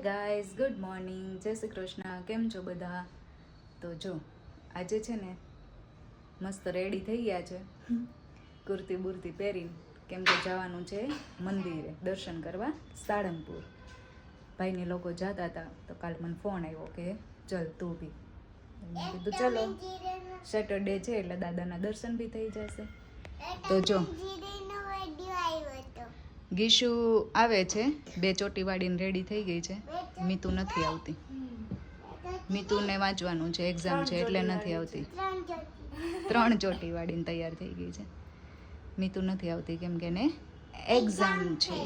Guys good morning જય શ્રી કૃષ્ણ. કેમ છો બધા? તો જો આજે છે ને મસ્ત રેડી થઈ ગયા છે. કુર્તી બુર્તી પહેરીને. કેમ કે જવાનું છે મંદિરે દર્શન કરવા સાળંગપુર. ભાઈને લોકો જતા હતા તો કાલ મને ફોન આવ્યો કે ચલ તું બી. કીધું ચલો. સેટરડે છે એટલે દાદાના દર્શન બી થઈ જશે. તો જો. ગીશુ આવે છે. બે ચોટી વાળીને રેડી થઈ ગઈ છે. મીતુ નથી આવતી. મીતુને વાંચવાનું છે. એક્ઝામ છે એટલે નથી આવતી. ત્રણ ચોટી વાળીને તૈયાર થઈ ગઈ છે. મીતુ નથી આવતી કેમ કે એને એક્ઝામ છે.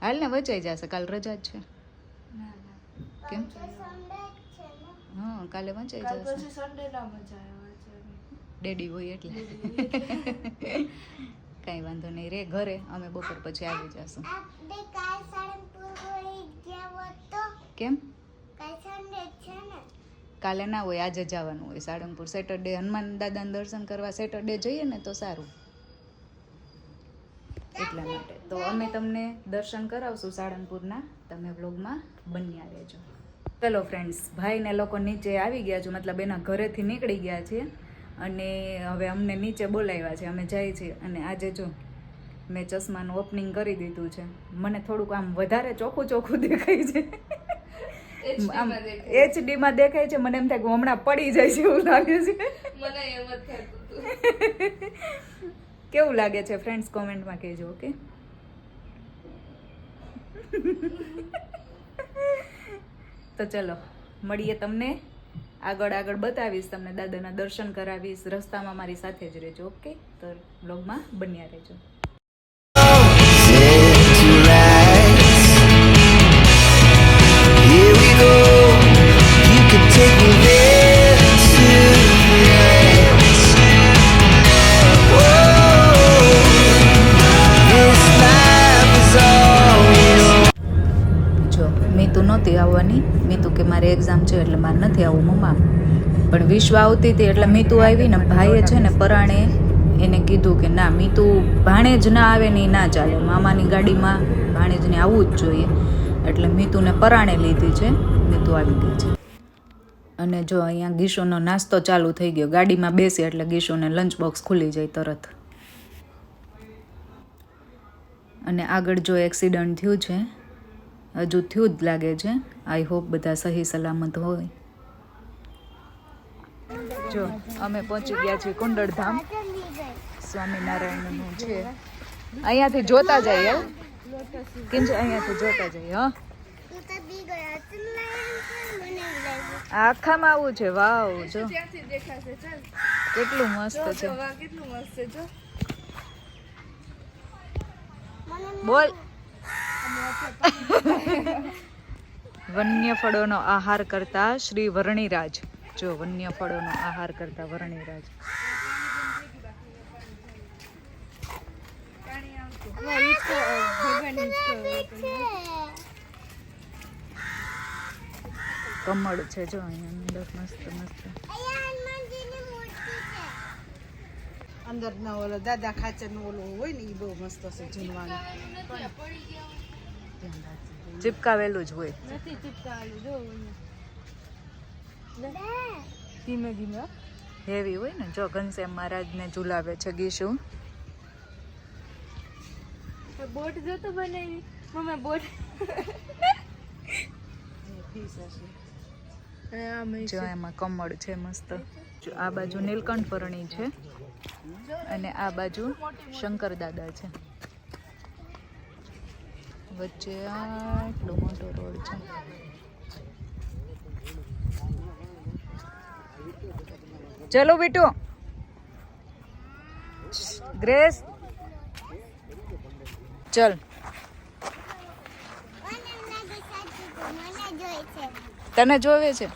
હાલ ને વચાઈ જશે. કાલ રજા જ છે. કેમ? હા કાલે વંચાઈ જશે. ડેડી હોય એટલે. કાંઈ વાંધો નહીં રે ઘરે અમે બપોર પછી આવી જશું. કેમ? કાલે ના? હોય આજે જવાનું હોય સાળંગપુર. સેટરડે હનુમાન દાદાને દર્શન કરવા સેટરડે જઈએ ને તો સારું. એટલા માટે. તો અમે તમને દર્શન કરાવશું સાળંગપુરના તમે વ્લોગમાં બન્યા રહેજો. ચલો ફ્રેન્ડ્સ ભાઈને લોકો નીચે આવી ગયા છે મતલબ એના ઘરેથી નીકળી ગયા છે અને હવે અમને નીચે બોલાવ્યા છે અમે જઈએ છીએ. અને આજે જો મેં ચશ્માનું ઓપનિંગ કરી દીધું છે. મને થોડુંક આમ વધારે ચોખ્ખું ચોખ્ખું દેખાય છે. આમ એચડીમાં દેખાય છે મને એમ થાય કે હમણાં પડી જાય છે એવું લાગે છે. કેવું લાગે છે ફ્રેન્ડ્સ કોમેન્ટમાં કહેજો ઓકે તો ચલો મળીએ તમને. આગળ આગળ બતાવીશ, તમને દાદાના દર્શન કરાવીશ, રસ્તામાં મારી સાથે જ રહેજો, ઓકે? તો બ્લોગમાં બન્યા રહેજો. છે એટલે મારે નથી આવું મમ્મા. પણ વિશ્વ આવતી હતી એટલે મીતુ આવી ને ભાઈએ છે ને પરાણે એને કીધું કે ના, મીતુ ભાણેજ ના આવે ને ના ચાલે. મામાની ગાડીમાં ભાણેજને આવવું જ જોઈએ. એટલે મીતુને પરાણે લીધી છે. મીતુ આવી ગઈ છે. અને જો અહીંયા ગીશોનો નાસ્તો ચાલુ થઈ ગયો. ગાડીમાં બેસી એટલે ગીશોને લંચ બોક્સ ખુલી જાય તરત. અને આગળ જો એક્સિડન્ટ થયું છે હજુ થયું જ લાગે છે. આઈ હોપ બધા સહી સલામત હોય. જો અમે પહોંચી ગયા છીએ કુંડળધામ. સ્વામિનારાયણનું છે. અહીંયાથી જોતા જઈએ. કિંજ અહીંયાથી જોતા જઈએ હા. આખામાં આવું છે. વાવ જો. કેટલું મસ્ત છે. બોલ. વન્ય ફળોનો આહાર કરતા શ્રી વરણીરાજ. જો વન્ય ફળોનો આહાર કરતા વરણીરાજ. કમળ છે જો અહીંયા અંદર મસ્ત મસ્ત. અંદર ના ઓલો દાદા ખાચર નો ઓલો હોય ને એ બહુ મસ્ત છે જૂનવાનું ચિપકાવેલું જ હોય. ધીમે ધીમે હેવી હોય ને જો ઘનશ્યામ મહારાજને ઝુલાવે છે ગીશું. બોટ જોતો બનાવી. Mummy boat. જો એમાં કમળ છે મસ્ત. આ બાજુ નીલકંઠ પરણી છે. અને આ બાજુ શંકર દાદા છે. વચ્ચે આટલો મોટો રોડ છે. ચલો બેટો. ગ્રેસ. ચલ. તને જોવે છે?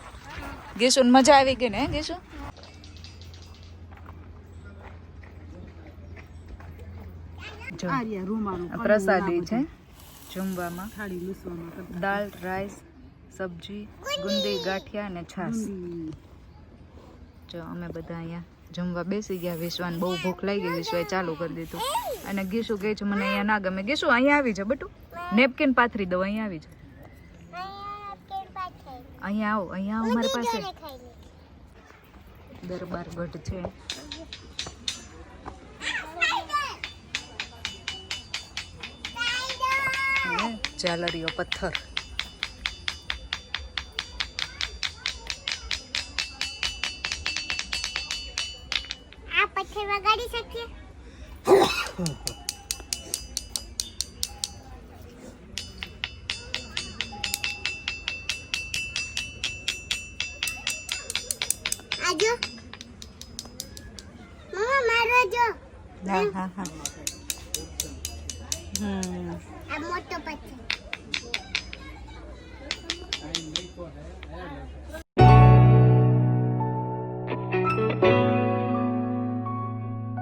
ગેસુ મજા આવી ગઈ ને ગેસુ? પ્રસાદી છે. જમવામાં થાળી લૂસવામાં દાળ રાઈસ સબ્જી ગુંદી ગાંઠિયા અને છાશ. જો અમે બધા અહીંયા જમવા બેસી ગયા. વિશ્વાન બહુ ભૂખ લાગી વિશ્વાએ ચાલુ કરી દીધું. અને ગીસુ કહે છે મને અહીંયા ના ગમે. ગીસુ અહીંયા આવી જા બટુ. નેપકિન પાથરી દો અહીંયા આવી જાઓ અહીંયા આવો અહીંયા આવો મારી પાસે. દરબાર ગઢ છે. ઝાલરીઓ પથ્થર. આ પથ્થર વગાડી શકીએ? આજો મમ્મા મારો જો. હા હા હા.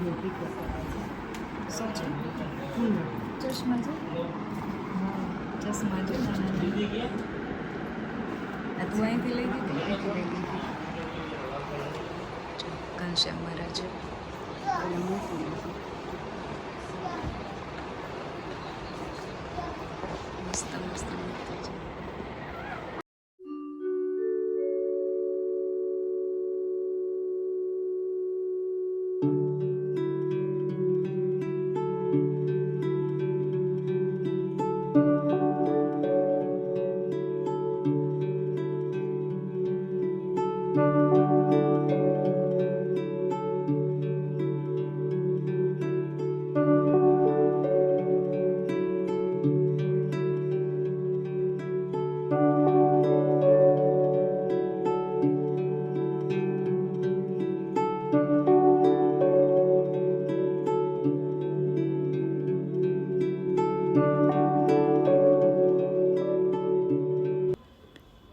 છે જૂનો હાર નેકલેસ શું છે ચશ્મા છે ચશ્મા છે. આ તું અહીંથી લઈ દીધી અહીંથી લઈ જો, ઘનશ્યામ મહારાજ મસ્ત મસ્ત મૂર્તિ છે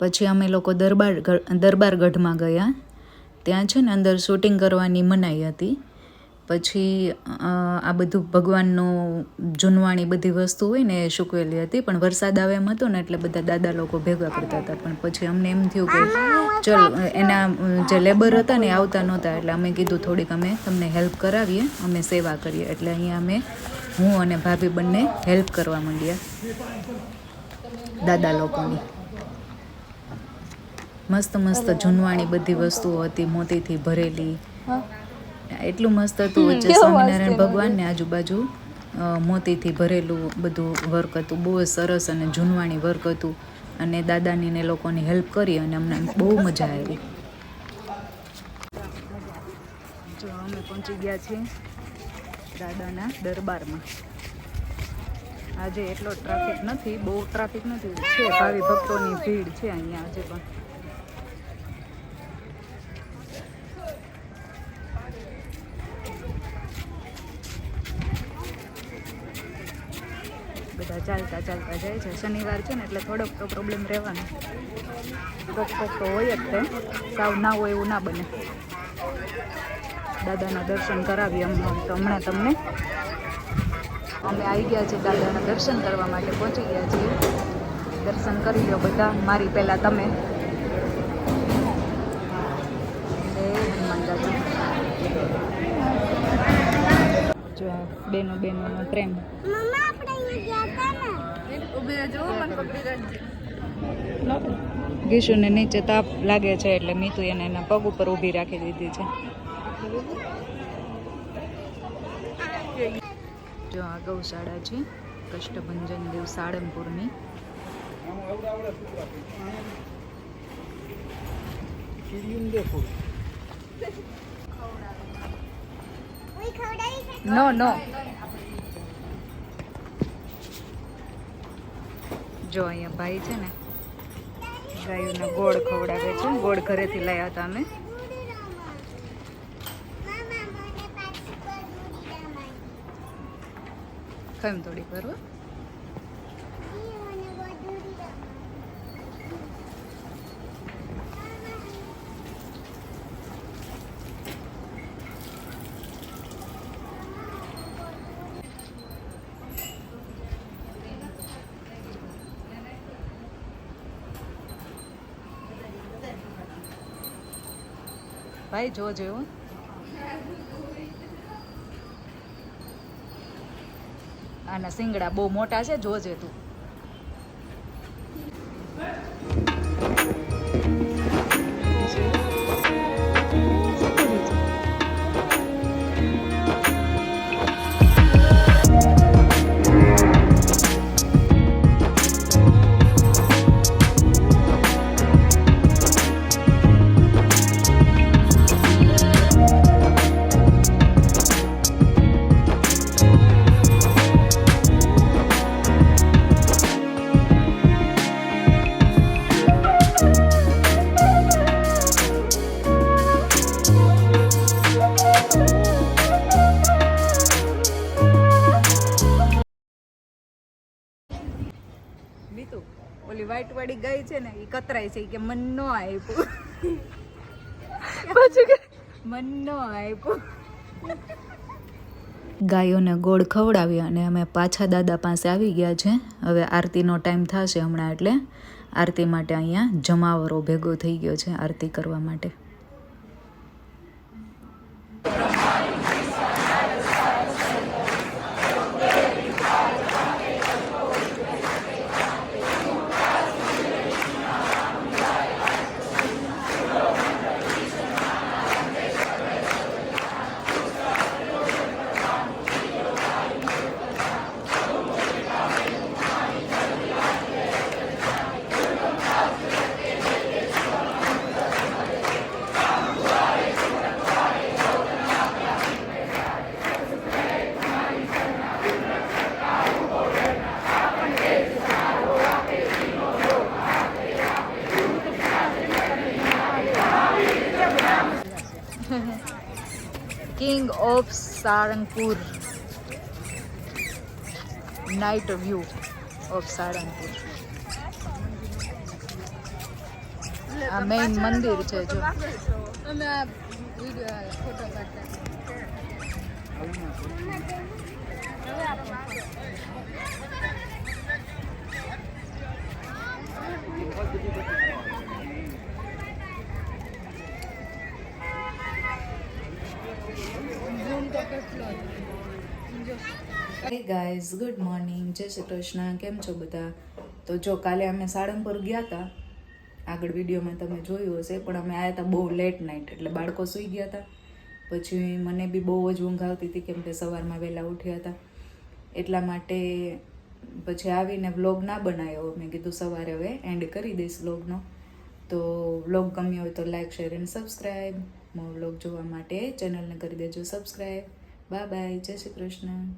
પછી અમે લોકો દરબાર ગઢ- દરબારગઢમાં ગયા. ત્યાં છે ને અંદર શૂટિંગ કરવાની મનાઈ હતી. પછી આ બધું ભગવાનનું જૂનવાણી બધી વસ્તુ હોય ને એ સૂકવેલી હતી. પણ વરસાદ આવે એમ હતો ને એટલે બધા દાદા લોકો ભેગા કરતા હતા. પણ પછી અમને એમ થયું કે ચલ, એના જે લેબર હતા ને આવતા નહોતા. એટલે અમે કીધું થોડીક અમે તમને હેલ્પ કરાવીએ, અમે સેવા કરીએ. એટલે અહીંયા અમે હું અને ભાભી બંને હેલ્પ કરવા માંડ્યા. દાદા લોકોની. મસ્ત મસ્ત જૂનવાણી બધી વસ્તુઓ હતી મોતીથી ભરેલી. એટલું મસ્ત હતું વચ્ચે સ્વામિનારાયણ ભગવાનને આજુબાજુ મોતીથી ભરેલું બધું વર્ક હતું. બહુ જ સરસ અને જૂનવાણી વર્ક હતું. અને દાદાની ને લોકોની હેલ્પ કરી અને અમને બહુ મજા આવી. જો અમે પહોંચી ગયા છીએ દાદાના દરબારમાં. આજે એટલો ટ્રાફિક નથી બહુ ટ્રાફિક નથી. છે ભાવિ ભક્તોની ભીડ છે અહીંયા આજે પણ બધા ચાલતા જાય છે. શનિવાર છે ને એટલે થોડોક તો પ્રોબ્લેમ રહેવાનો. કોક કોક તો હોય જ તે. સાવ ના હોય એવું ના બને. દાદાના દર્શન કરાવીએ હમણાં તો હમણાં તમને. અમે આવી ગયા છીએ દાદાના દર્શન કરવા માટે પહોંચી ગયા છીએ. દર્શન કરી લો બધા. મારી પહેલાં તમે. હનુમાન દાદા. જો બેનો બેનોનો પ્રેમ મમ્મા આપણે અહીંયા ગયા હતા ને ઊભી રહેજો મને પકડી રાખજે ગીશુને નીચે તાપ લાગે છે એટલે મીતુ એને એના પગ ઉપર ઊભી રાખી દીધી છે. જો આ ગૌશાળા છે કષ્ટભંજન દેવ સાળંગપુરની. નો નો. જો અહીંયા ભાઈ છે ને, ગાયોના ગોળ ખવડાવે છે. ગોળ ઘરેથી લાવ્યા હતા અમે. કેમ થોડી કરવા ભાઈ જોજે જોયું. આના સિંગડા બહુ મોટા છે જોજે તું. ઓલી ગઈ છે ને એ કતરાય છે કે મન નો આપ્યું પછી કે? મન નો આપ્યું ગાયોને ગોળ ખવડાવી અને અમે પાછા દાદા પાસે આવી ગયા છે. હવે આરતીનો ટાઈમ થશે હમણાં એટલે. આરતી માટે અહીંયા જમાવરો ભેગો થઈ ગયો છે આરતી કરવા માટે. King of Sarangpur night view of Sarangpur આ મેઇન મંદિર છે જો. અમે હે ગાઈઝ ગુડ મોર્નિંગ જય શ્રી કૃષ્ણ. કેમ છો બધા? તો જો કાલે અમે સાળંગપુર ગયા હતા આગળ વિડીયોમાં તમે જોયું હશે, પણ અમે આવ્યા હતા બહુ લેટ નાઇટ એટલે બાળકો સૂઈ ગયા હતા પછી મને બી બહુ જ ઊંઘ આવતી હતી કેમ કે સવારમાં વહેલા ઉઠ્યા હતા એટલા માટે પછી આવીને વ્લોગ ના બનાવ્યો મેં કીધું સવારે હવે એન્ડ કરી દઈશ વ્લોગનો તો વ્લોગ ગમ્યો હોય તો લાઈક શેર એન્ડ સબસ્ક્રાઈબ મારો વ્લોગ જોવા માટે ચેનલને કરી દેજો સબસ્ક્રાઈબ. Bye bye. જય શ્રી કૃષ્ણ.